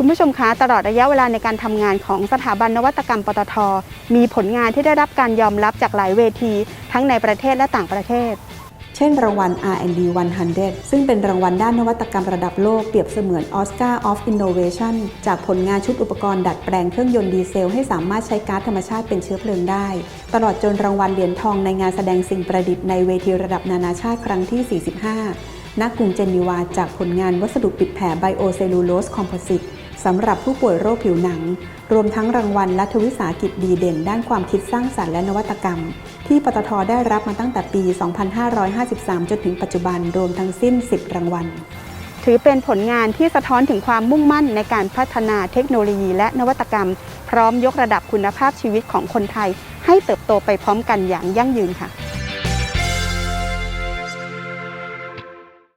คุณผู้ชมคะตลอดระยะเวลาในการทำงานของสถาบันนวัตกรรมปตท มีผลงานที่ได้รับการยอมรับจากหลายเวที ทั้งในประเทศและต่างประเทศ เช่นรางวัล R&D 100 ซึ่งเป็นรางวัลด้านนวัตกรรมระดับโลกเปรียบเสมือน Oscar of Innovation จากผลงานชุดอุปกรณ์ดัดแปลงเครื่องยนต์ดีเซลให้สามารถใช้ก๊าซธรรมชาติเป็นเชื้อเพลิงได้ ตลอดจนรางวัลเหรียญทองในงานแสดงสิ่งประดิษฐ์ในเวทีระดับนานาชาติครั้งที่ 45ณกรุงเจนีวาจากผลงานวัสดุปิดแผลไบโอเซลลูโลสคอมโพสิต สำหรับผู้ป่วยโรคผิวหนัง รวมทั้งรางวัลรัฐวิสาหกิจดีเด่น ด้านความคิดสร้างสรรค์และนวัตกรรม ที่ปตทได้รับมาตั้งแต่ปี 2553 จนถึงปัจจุบันรวมทั้งสิ้น 10 รางวัล ถือเป็นผลงานที่สะท้อนถึงความมุ่งมั่นในการพัฒนาเทคโนโลยีและนวัตกรรม พร้อมยกระดับคุณภาพชีวิตของคนไทย ให้เติบโตไปพร้อมกันอย่างยั่งยืนค่ะ